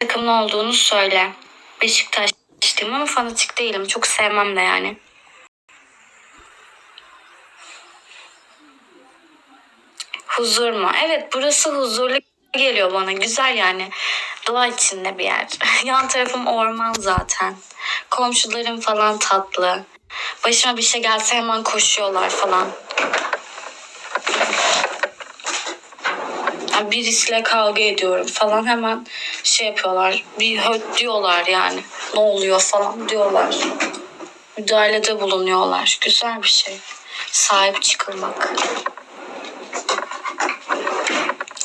takımlı olduğunu söyle. Beşiktaşlıyım ama fanatik değilim. Çok sevmem de yani. Huzur mu? Evet burası huzurlu geliyor bana. Güzel yani. Doğa içinde bir yer. Yan tarafım orman zaten. Komşularım falan tatlı. Başıma bir şey gelse hemen koşuyorlar falan. Birisiyle kavga ediyorum falan hemen şey yapıyorlar. Bir höt diyorlar yani. Ne oluyor falan diyorlar. Müdahalede bulunuyorlar. Güzel bir şey. Sahip çıkılmak.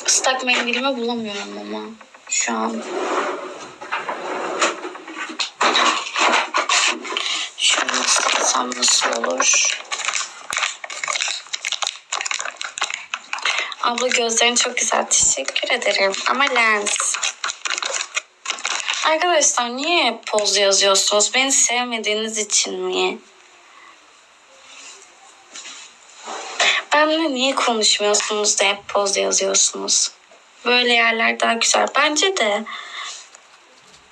Islak mendilimi bulamıyorum ama şu an. Şunu ıslatsam nasıl olur? Abla gözlerin çok güzel. Teşekkür ederim. Ama lens. Arkadaşlar niye poz yazıyorsunuz? Beni sevmediğiniz için mi? Benimle niye konuşmuyorsunuz da hep poz yazıyorsunuz? Böyle yerler daha güzel. Bence de.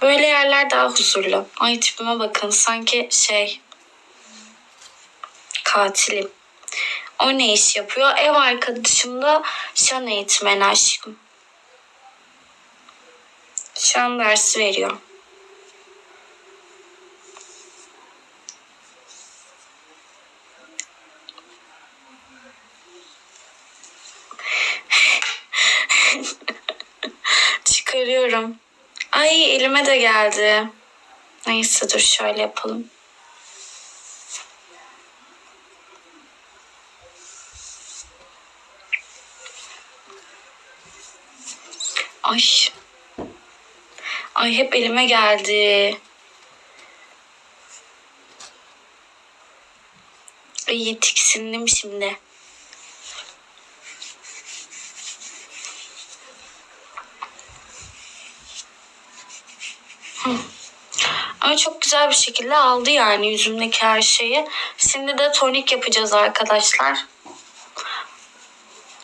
Böyle yerler daha huzurlu. Ay tipime bakın. Sanki şey... Katilim. O ne iş yapıyor? Ev arkadaşım da şan eğitmeni aşkım. Şan dersi veriyor. Çıkarıyorum. Ay elime de geldi. Neyse dur şöyle yapalım. Ay. Ay hep elime geldi. Ay tiksindim şimdi. Ama çok güzel bir şekilde aldı yani yüzümdeki her şeyi. Şimdi de tonik yapacağız arkadaşlar.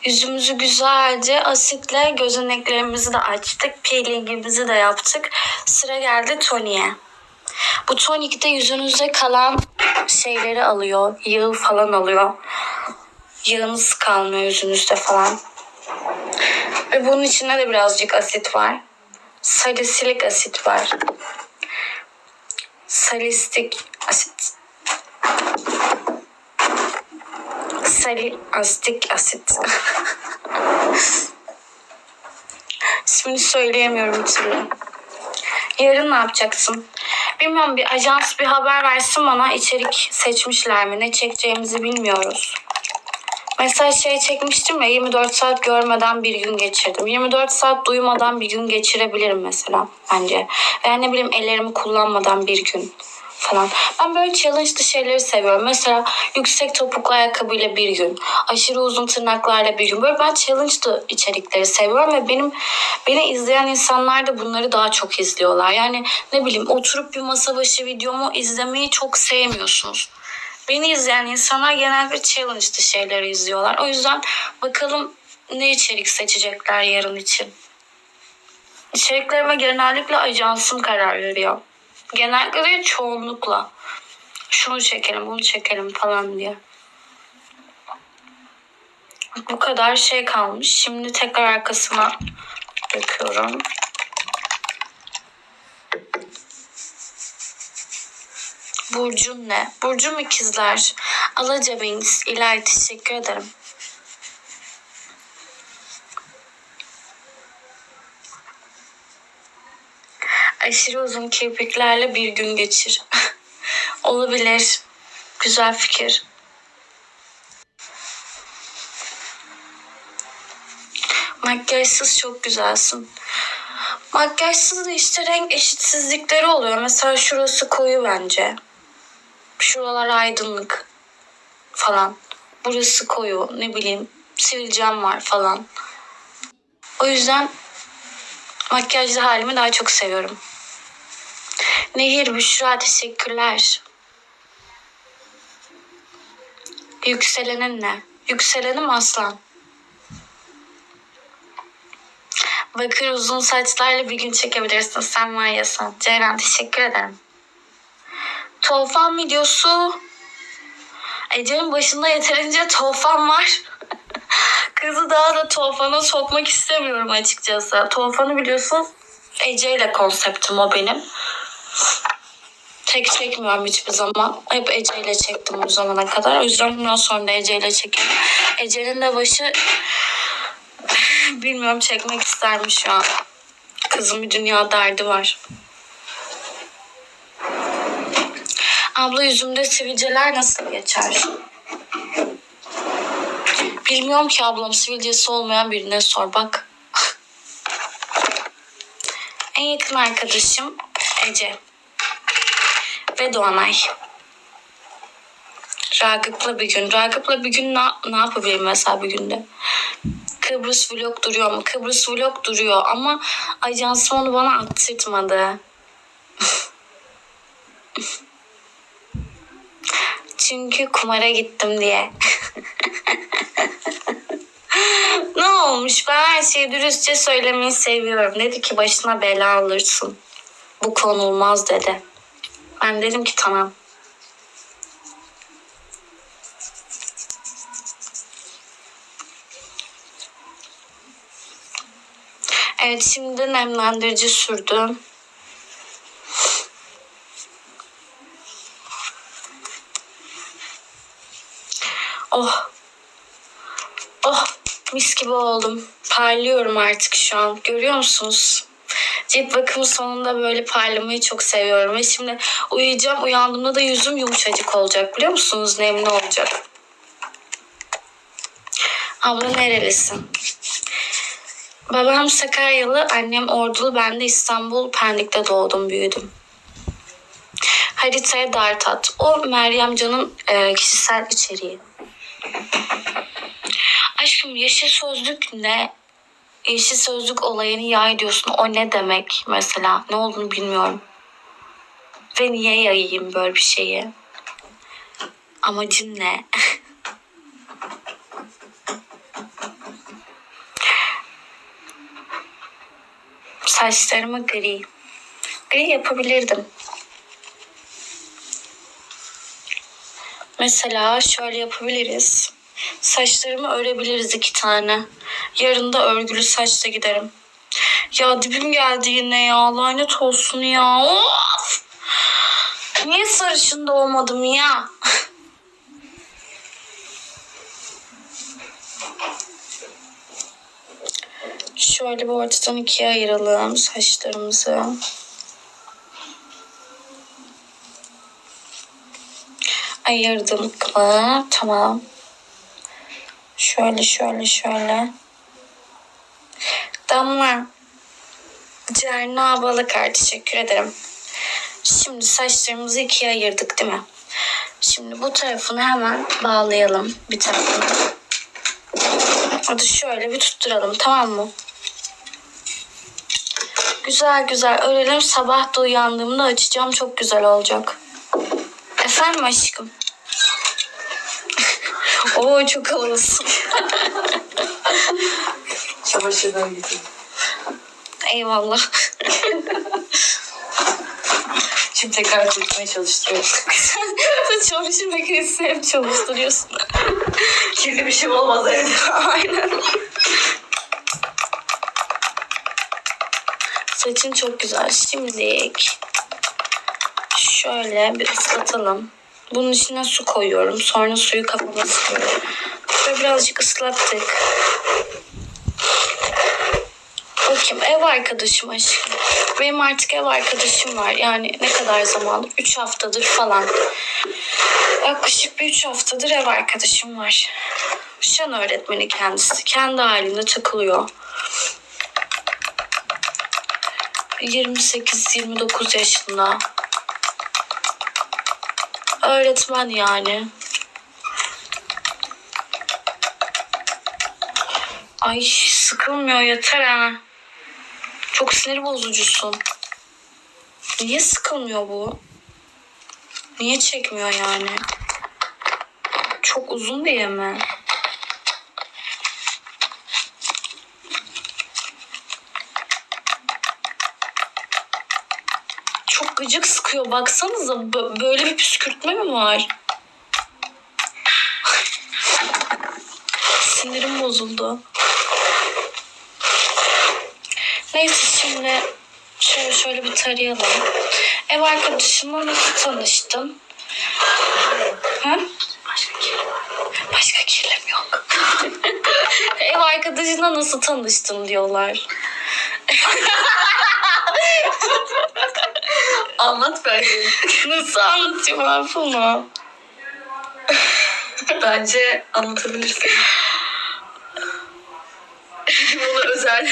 Yüzümüzü güzelce asitle gözeneklerimizi de açtık. Peelingimizi de yaptık. Sıra geldi toniğe. Bu tonik de yüzünüzde kalan şeyleri alıyor. Yağı falan alıyor. Yağınız kalmıyor yüzünüzde falan. Ve bunun içinde de birazcık asit var. Salisilik asit var. Salistik asit. Saliastik asit. İsmini söyleyemiyorum bir türlü. Yarın ne yapacaksın? Bilmiyorum bir ajans bir haber versin bana içerik seçmişler mi? Ne çekeceğimizi bilmiyoruz. Mesela şey çekmiştim ya 24 saat görmeden bir gün geçirdim. 24 saat duymadan bir gün geçirebilirim mesela bence. Veya ne bileyim ellerimi kullanmadan bir gün falan. Ben böyle challenge'lı şeyleri seviyorum. Mesela yüksek topuklu ayakkabıyla bir gün, aşırı uzun tırnaklarla bir gün. Böyle ben challenge'lı içerikleri seviyorum ve benim beni izleyen insanlar da bunları daha çok izliyorlar. Yani ne bileyim oturup bir masa başı videomu izlemeyi çok sevmiyorsunuz. Beni izleyen insanlar genelde challenge'lı şeyleri izliyorlar. O yüzden bakalım ne içerik seçecekler yarın için. İçeriklerime genellikle ajansım karar veriyor. Genellikle değil çoğunlukla. Şunu çekelim, bunu çekelim falan diye. Bu kadar şey kalmış. Şimdi tekrar arkasına döküyorum. Burcun ne? Burcum ikizler. Alaca Wings. İlahi teşekkür ederim. Aşırı uzun kirpiklerle bir gün geçir. Olabilir. Güzel fikir. Makyajsız çok güzelsin. Makyajsız da işte renk eşitsizlikleri oluyor. Mesela şurası koyu bence. Şuralar aydınlık falan. Burası koyu ne bileyim sivilcem var falan. O yüzden makyajlı halimi daha çok seviyorum. Nehir Büşra teşekkürler. Yükselenin ne? Yükselenim aslan. Bakır uzun saçlarla bir gün çekebilirsin. Sen var. Ceylan teşekkür ederim. Tofan videosu. Ece'nin başında yeterince tofan var. Kızı daha da tofana sokmak istemiyorum açıkçası. Tofanı biliyorsun Ece ile konseptim o benim. Tek çekmiyorum hiçbir zaman. Hep Ece ile çektim bu zamana kadar. O yüzden bundan sonra da Ece ile çekerim. Ece'nin de başı bilmiyorum çekmek ister mi şu an. Kızın bir dünya derdi var. Abla yüzümde sivilceler nasıl geçer? Bilmiyorum ki ablam sivilcesi olmayan birine sor bak. en yakın arkadaşım Ece ve Doğanay. Ragıp'la bir gün. Ragıp'la bir gün ne, ne yapabilirim mesela bir günde? Kıbrıs vlog duruyor mu? Kıbrıs vlog duruyor ama ajansım onu bana attırtmadı. Çünkü kumara gittim diye. ne olmuş? Ben her şeyi dürüstçe söylemeyi seviyorum. Dedi ki başına bela alırsın. Bu konulmaz dedi. Ben dedim ki tamam. Evet şimdi nemlendirici sürdüm. Oh. Oh mis gibi oldum. Parlıyorum artık şu an. Görüyor musunuz? Cilt bakımı sonunda böyle parlamayı çok seviyorum. Ve şimdi uyuyacağım. Uyandığımda da yüzüm yumuşacık olacak. Biliyor musunuz? Nemli olacak. Abla nerelisin? Babam Sakaryalı, annem Ordulu, ben de İstanbul Pendik'te doğdum, büyüdüm. Haritaya dart at. O Meryem Can'ın e, kişisel içeriği. Aşkım yeşil sözlük ne? Yeşil sözlük olayını yay diyorsun. O ne demek mesela? Ne olduğunu bilmiyorum. Ve niye yayayım böyle bir şeyi? Amacın ne? Saçlarımı gri. Gri yapabilirdim. Mesela şöyle yapabiliriz. Saçlarımı örebiliriz iki tane. Yarın da örgülü saçla giderim. Ya dibim geldi yine ya. Lanet olsun ya. Of! Niye sarışın doğmadım ya? Şöyle bir ortadan ikiye ayıralım saçlarımızı. Ayırdık mı? Tamam. Şöyle şöyle şöyle. Damla. Cerna Balıkar teşekkür ederim. Şimdi saçlarımızı ikiye ayırdık değil mi? Şimdi bu tarafını hemen bağlayalım bir tarafını. Hadi şöyle bir tutturalım tamam mı? Güzel güzel örelim. Sabah da uyandığımda açacağım. Çok güzel olacak. Efendim aşkım? Oo çok havalısın. Çamaşırdan getirdim. Eyvallah. Şimdi tekrar tutmaya çalıştırıyorum. Çamaşır makinesini hep çalıştırıyorsun. Kirli bir şey olmaz evde. Aynen. Saçın çok güzel. Şimdilik şöyle bir ıslatalım. Bunun içine su koyuyorum. Sonra suyu kafama sıkıyorum. Şöyle birazcık ıslattık. Kim? Ev arkadaşım aşkım. Benim artık ev arkadaşım var. Yani ne kadar zamandır? 3 haftadır falan. Yaklaşık bir 3 haftadır ev arkadaşım var. Şan öğretmeni kendisi. Kendi halinde takılıyor. 28-29 yaşında. Öğretmen yani. Ay sıkılmıyor yeter ha. Çok sinir bozucusun. Niye sıkılmıyor bu? Niye çekmiyor yani? Çok uzun diye mi? Çok gıcık sıkıyor. Baksanıza böyle bir püskürtme mi var? Sinirim bozuldu. Neyse şimdi şöyle şöyle bir tarayalım. Ev arkadaşımla nasıl tanıştın? Ha? Başka var? Başka kirlim yok. Ev arkadaşına nasıl tanıştın diyorlar. Anlat bence. Nasıl anlatayım ben bunu? Bence anlatabilirsin. Bunu özel.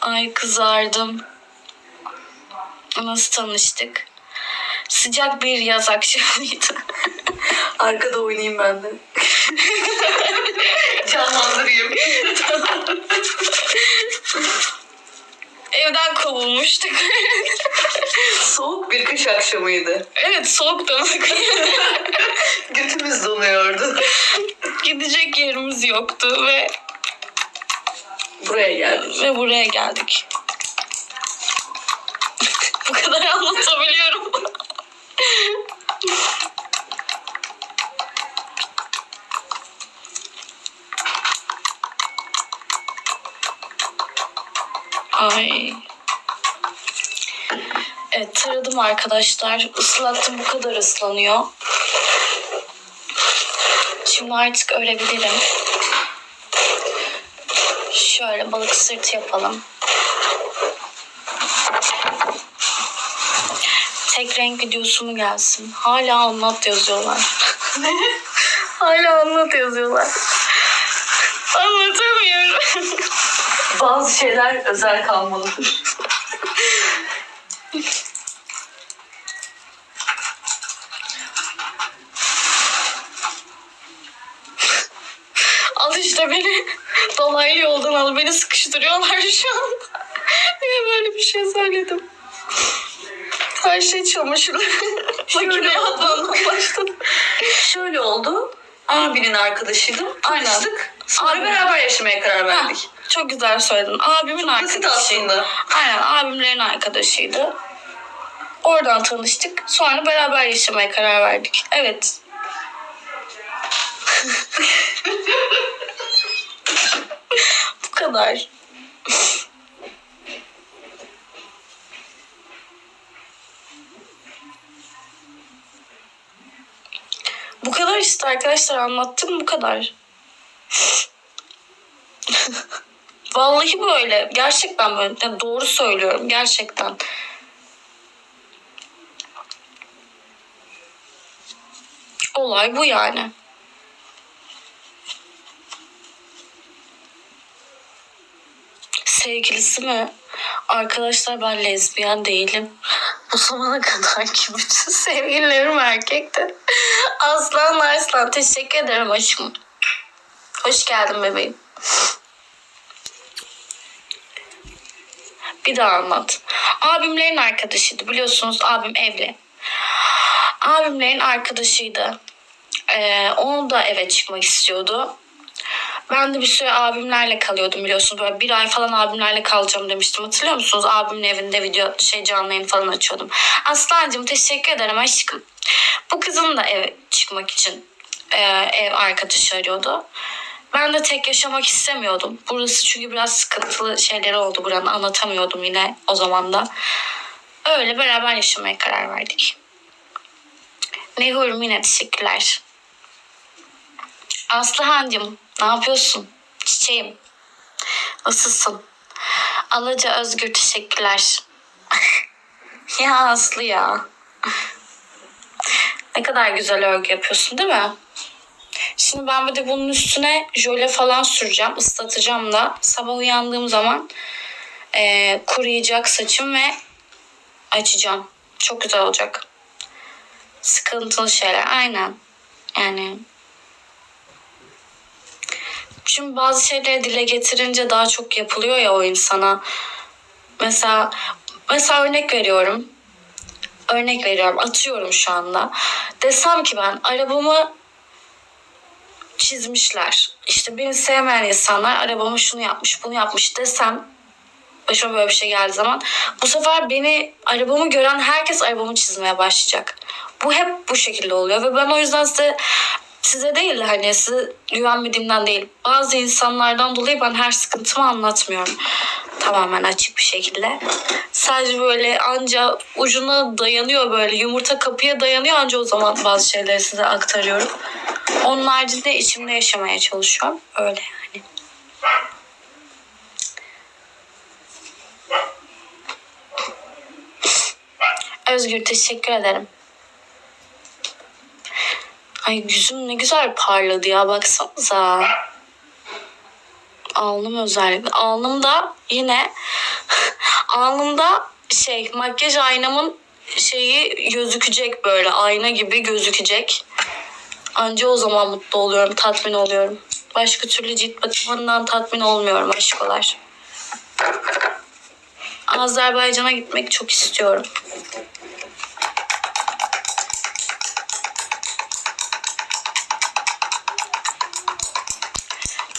Ay kızardım. Nasıl tanıştık? Sıcak bir yaz akşamıydı. Arkada oynayayım ben de. Canlandırayım. Evden kovulmuştuk. Soğuk bir kış akşamıydı. evet soğuktu. Götümüz donuyordu. Gidecek yerimiz yoktu ve Buraya geldik. ve buraya geldik. Bu kadar anlatabiliyorum. Ay. Evet taradım arkadaşlar. Islattım bu kadar ıslanıyor. Şimdi artık örebilirim. Şöyle balık sırtı yapalım. Tek renk videosu mu gelsin? Hala anlat yazıyorlar. Hala anlat yazıyorlar. Anlatamıyorum. Bazı şeyler özel kalmalıdır. Al işte beni dolaylı yoldan al. Beni sıkıştırıyorlar şu an. Niye böyle bir şey söyledim? Her şey çamaşır. Makineye atmamdan başladı. Şöyle oldu. Abinin arkadaşıydım. Tanıştık. Sonra beraber yaşamaya karar Ha, verdik. çok güzel söyledin. Abimin Basit arkadaşıydı. aslında. Aynen abimlerin arkadaşıydı. Oradan tanıştık. Sonra beraber yaşamaya karar verdik. Evet. Bu kadar. Bu kadar işte arkadaşlar anlattım bu kadar. Vallahi böyle. Gerçekten böyle. Yani doğru söylüyorum. Gerçekten. Olay bu yani. Sevgilisi mi? Arkadaşlar ben lezbiyen değilim. Bu zamana kadar ki bütün sevgililerim erkekti. Aslan Arslan teşekkür ederim aşkım. Hoş geldin bebeğim. Bir daha anlat. Abimlerin arkadaşıydı. Biliyorsunuz abim evli. Abimlerin arkadaşıydı. Ee, onu da eve çıkmak istiyordu. Ben de bir süre abimlerle kalıyordum biliyorsunuz. Böyle bir ay falan abimlerle kalacağım demiştim. Hatırlıyor musunuz? Abimin evinde video şey canlı yayın falan açıyordum. Aslancığım teşekkür ederim aşkım. Bu kızın da eve çıkmak için e, ev arkadaşı arıyordu. Ben de tek yaşamak istemiyordum. Burası çünkü biraz sıkıntılı şeyleri oldu buranın. Anlatamıyordum yine o zaman da. Öyle beraber yaşamaya karar verdik. Nehur Mine teşekkürler. Aslıhan'cığım ne yapıyorsun? Çiçeğim. Nasılsın? Alaca Özgür teşekkürler. ya Aslı ya. ne kadar güzel örgü yapıyorsun değil mi? Şimdi ben bir de bunun üstüne jöle falan süreceğim. ıslatacağım da. Sabah uyandığım zaman eee, kuruyacak saçım ve açacağım. Çok güzel olacak. Sıkıntılı şeyler. Aynen. Yani Çünkü bazı şeyleri dile getirince daha çok yapılıyor ya o insana. Mesela mesela örnek veriyorum. Örnek veriyorum. Atıyorum şu anda. Desem ki ben arabamı çizmişler. İşte beni sevmeyen insanlar arabama şunu yapmış, bunu yapmış desem Başıma böyle bir şey geldiği zaman. Bu sefer beni arabamı gören herkes arabamı çizmeye başlayacak. Bu hep bu şekilde oluyor ve ben o yüzden size size değil de hani size güvenmediğimden değil. Bazı insanlardan dolayı ben her sıkıntımı anlatmıyorum. Tamamen açık bir şekilde. Sadece böyle anca ucuna dayanıyor böyle yumurta kapıya dayanıyor anca o zaman bazı şeyleri size aktarıyorum. Onun haricinde içimde yaşamaya çalışıyorum. Öyle yani. Özgür teşekkür ederim. Ay yüzüm ne güzel parladı ya baksanıza. Alnım özellikle. Alnımda yine alnımda şey makyaj aynamın şeyi gözükecek böyle ayna gibi gözükecek. Anca o zaman mutlu oluyorum, tatmin oluyorum. Başka türlü cilt bakımından tatmin olmuyorum aşkolar. Azerbaycan'a gitmek çok istiyorum.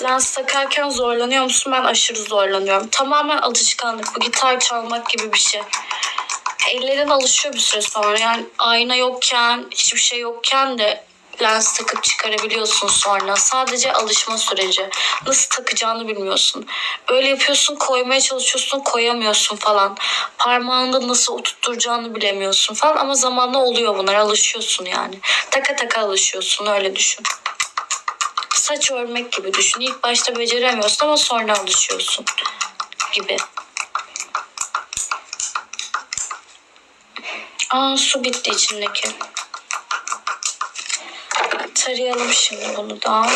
Lens takarken zorlanıyor musun? Ben aşırı zorlanıyorum. Tamamen alışkanlık. Bu gitar çalmak gibi bir şey. Ellerin alışıyor bir süre sonra. Yani ayna yokken, hiçbir şey yokken de lens takıp çıkarabiliyorsun sonra. Sadece alışma süreci. Nasıl takacağını bilmiyorsun. Böyle yapıyorsun, koymaya çalışıyorsun, koyamıyorsun falan. Parmağında nasıl oturtturacağını bilemiyorsun falan. Ama zamanla oluyor bunlar. Alışıyorsun yani. Taka taka alışıyorsun. Öyle düşün saç örmek gibi düşün. İlk başta beceremiyorsun ama sonra alışıyorsun gibi. Aa su bitti içindeki. Tarayalım şimdi bunu da.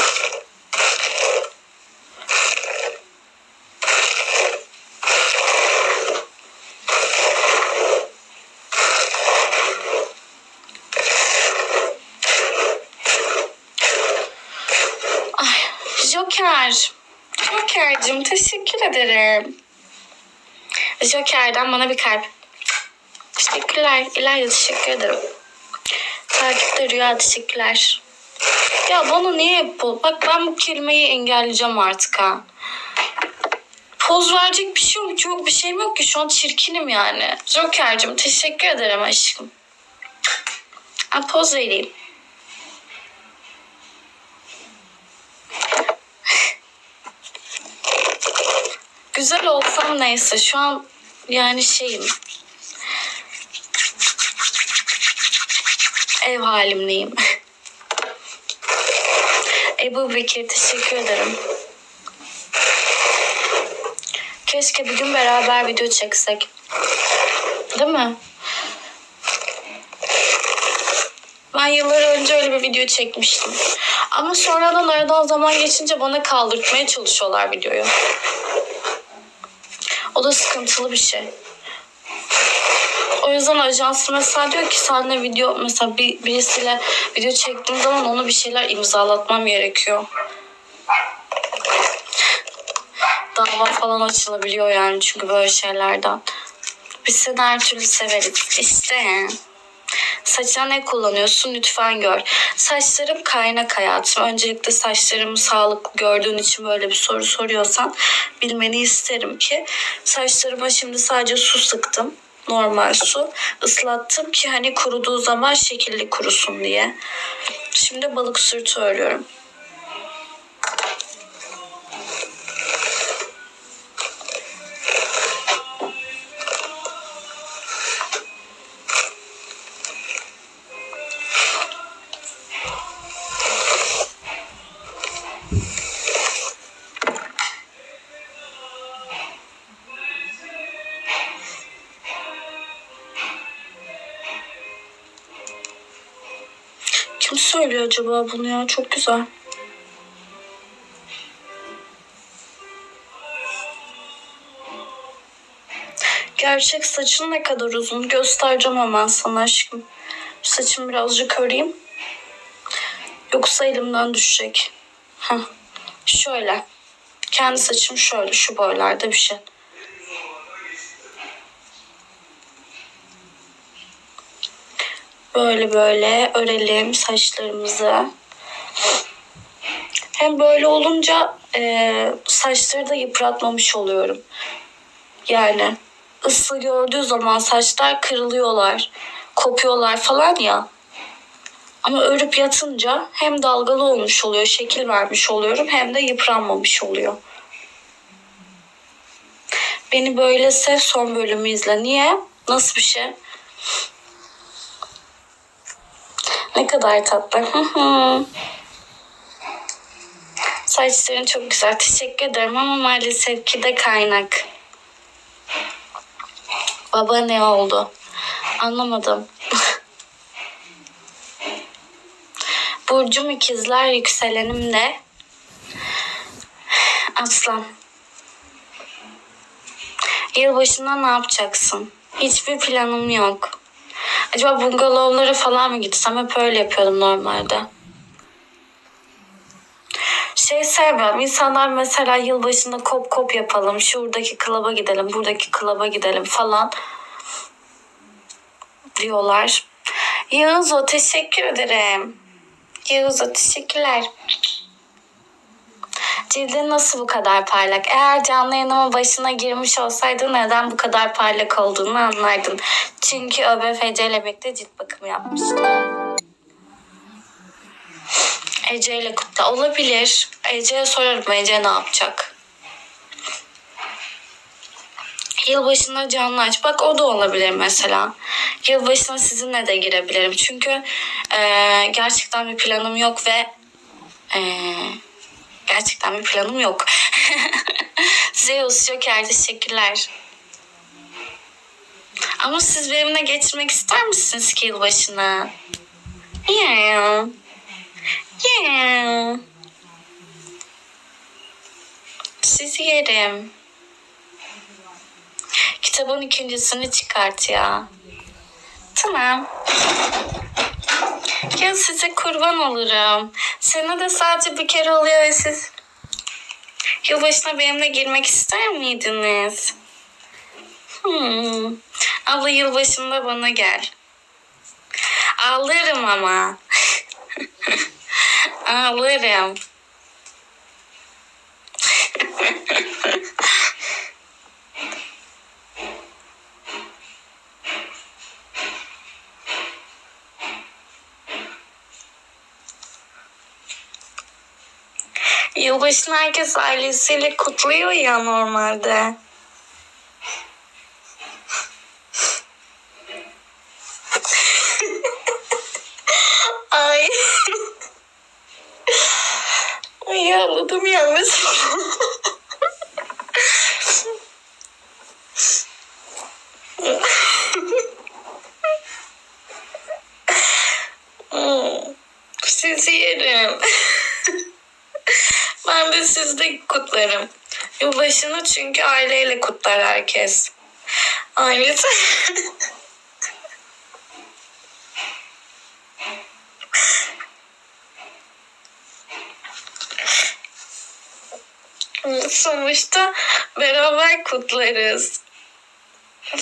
Ay, Joker. Joker'cim teşekkür ederim. Joker'den bana bir kalp. Teşekkürler. İlayda teşekkür ederim. Takipte Rüya teşekkürler. Ya bana niye bu? Bak ben bu kelimeyi engelleyeceğim artık ha. Poz verecek bir şey yok. Yok bir şeyim yok ki. Şu an çirkinim yani. Joker'cim teşekkür ederim aşkım. Ha, poz vereyim. Güzel olsam neyse. Şu an yani şeyim. Ev halimdeyim. Ebu Bekir teşekkür ederim. Keşke bir gün beraber video çeksek. Değil mi? Ben yıllar önce öyle bir video çekmiştim. Ama sonradan aradan zaman geçince bana kaldırtmaya çalışıyorlar videoyu. O da sıkıntılı bir şey. O yüzden ajans mesela diyor ki seninle video mesela bir, birisiyle video çektiğim zaman ona bir şeyler imzalatmam gerekiyor. Dava falan açılabiliyor yani çünkü böyle şeylerden. Biz seni her türlü severiz. İşte. Saçına ne kullanıyorsun lütfen gör. Saçlarım kaynak hayatım. Öncelikle saçlarımı sağlıklı gördüğün için böyle bir soru soruyorsan bilmeni isterim ki saçlarıma şimdi sadece su sıktım. Normal su. ıslattım ki hani kuruduğu zaman şekilli kurusun diye. Şimdi balık sırtı örüyorum. Kim söylüyor acaba bunu ya? Çok güzel. Gerçek saçın ne kadar uzun? Göstereceğim hemen sana aşkım. Saçımı birazcık öreyim. Yoksa elimden düşecek. Heh. Şöyle. Kendi saçım şöyle şu boylarda bir şey. Böyle böyle örelim saçlarımızı. Hem böyle olunca e, saçları da yıpratmamış oluyorum. Yani ısı gördüğü zaman saçlar kırılıyorlar, kopuyorlar falan ya. Ama örüp yatınca hem dalgalı olmuş oluyor, şekil vermiş oluyorum hem de yıpranmamış oluyor. Beni böyle sev son bölümü izle. Niye? Nasıl bir şey? Ne kadar tatlı. Saçların çok güzel. Teşekkür ederim ama maalesef ki de kaynak. Baba ne oldu? Anlamadım. Burcum ikizler, yükselenim ne? Aslan. Yılbaşında ne yapacaksın? Hiçbir planım yok. Acaba bungalovlara falan mı gitsem? Hep öyle yapıyordum normalde. Şey sevmem. İnsanlar mesela yılbaşında kop kop yapalım. Şuradaki klaba gidelim, buradaki klaba gidelim falan diyorlar. Yağız o teşekkür ederim. Yağız o teşekkürler. Cildin nasıl bu kadar parlak? Eğer canlı yayınımın başına girmiş olsaydın neden bu kadar parlak olduğunu anlardın. Çünkü ÖBFC ile birlikte cilt bakımı yapmıştım. Ece ile kutla olabilir. Ece'ye sorarım Ece ne yapacak. Yılbaşında canlı aç. Bak o da olabilir mesela. Yılbaşına sizinle de girebilirim. Çünkü eee, gerçekten bir planım yok ve eee, gerçekten bir planım yok. Zeus Joker teşekkürler. Ama siz benimle geçirmek ister misiniz ki yılbaşını? Yeah. Yeah. Sizi yerim. Kitabın ikincisini çıkart ya. Tamam. Ya size kurban olurum. Sene de sadece bir kere oluyor ve siz yılbaşına benimle girmek ister miydiniz? Hmm. Abla yılbaşında bana gel. Alırım ama. Alırım. Yılbaşını herkes ailesiyle kutluyor ya normalde. Ay. Ay ağladım yalnız. Hmm, Sizi yerim. Ben de sizde kutlarım. Yılbaşını çünkü aileyle kutlar herkes. Ailesi. Sonuçta beraber kutlarız.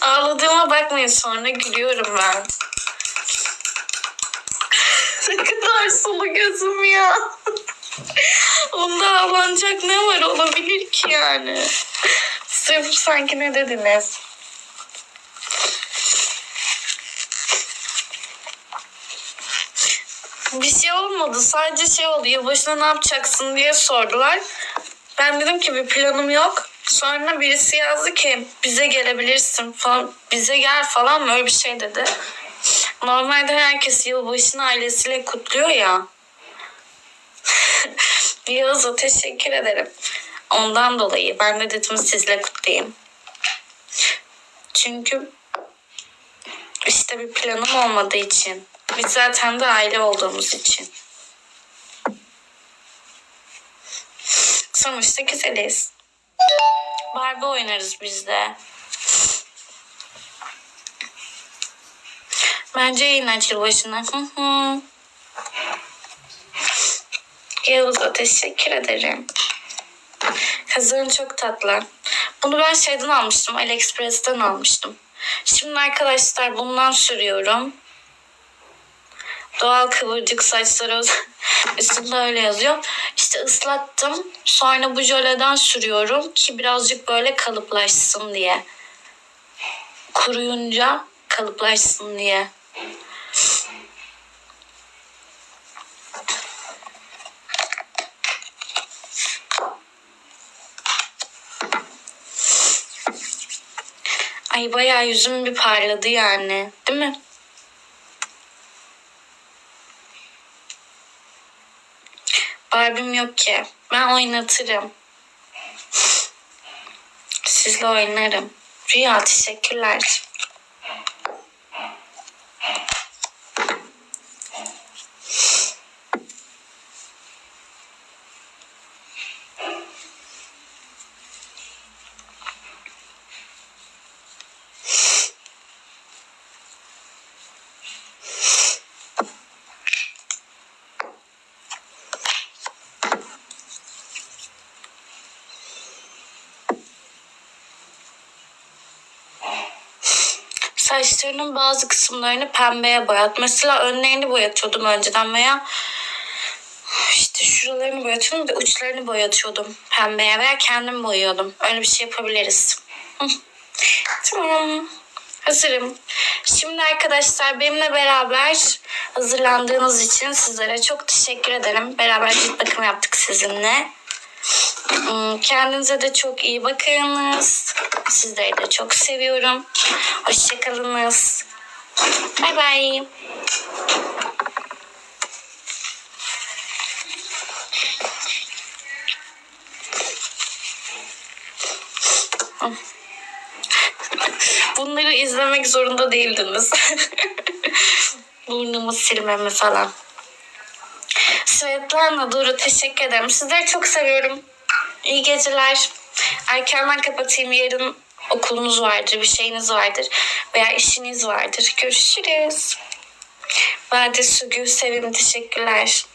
Ağladığıma bakmayın sonra gülüyorum ben. Kadar sulu gözüm ya. Bunda ağlanacak ne var olabilir ki yani. Sırf sanki ne dediniz? Bir şey olmadı. Sadece şey oldu. Yılbaşında ne yapacaksın diye sordular. Ben dedim ki bir planım yok. Sonra birisi yazdı ki bize gelebilirsin falan. Bize gel falan mı öyle bir şey dedi. Normalde herkes yılbaşını ailesiyle kutluyor ya. Yağız'a teşekkür ederim. Ondan dolayı ben de dedim sizle kutlayayım. Çünkü işte bir planım olmadığı için. Biz zaten de aile olduğumuz için. Sonuçta güzeliz. Barbie oynarız biz de. Bence yayın aç yılbaşına. Hı hı. Yavuz'a teşekkür ederim. Kazığın çok tatlı. Bunu ben şeyden almıştım. AliExpress'ten almıştım. Şimdi arkadaşlar bundan sürüyorum. Doğal kıvırcık saçları üstünde öyle yazıyor. İşte ıslattım. Sonra bu jöleden sürüyorum ki birazcık böyle kalıplaşsın diye. Kuruyunca kalıplaşsın diye. Ay bayağı yüzüm bir parladı yani. Değil mi? Barbie'm yok ki. Ben oynatırım. Sizle oynarım. Rüya teşekkürler. Saçlarının bazı kısımlarını pembeye boyat. Mesela önlerini boyatıyordum önceden veya işte şuralarını boyatıyordum ve uçlarını boyatıyordum pembeye veya kendim boyuyordum. Öyle bir şey yapabiliriz. Tamam. Hazırım. Şimdi arkadaşlar benimle beraber hazırlandığınız için sizlere çok teşekkür ederim. Beraber cilt bakım yaptık sizinle. Hmm, Kendinize de çok iyi bakınız. Sizleri de çok seviyorum. Hoşçakalınız. Bay bay. Bunları izlemek zorunda değildiniz. Burnumu silmemi falan. Svetlana Duru teşekkür ederim. Sizleri çok seviyorum. İyi geceler. Erkenden kapatayım. Yarın okulunuz vardır, bir şeyiniz vardır veya işiniz vardır. Görüşürüz. Bade Sugül Sevim teşekkürler.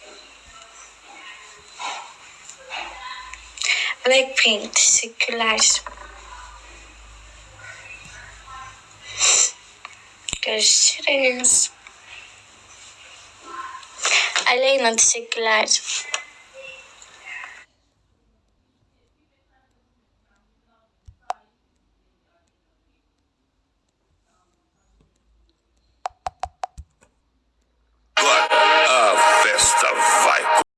Blackpink teşekkürler. Görüşürüz. Aleyna teşekkürler. agora a festa vai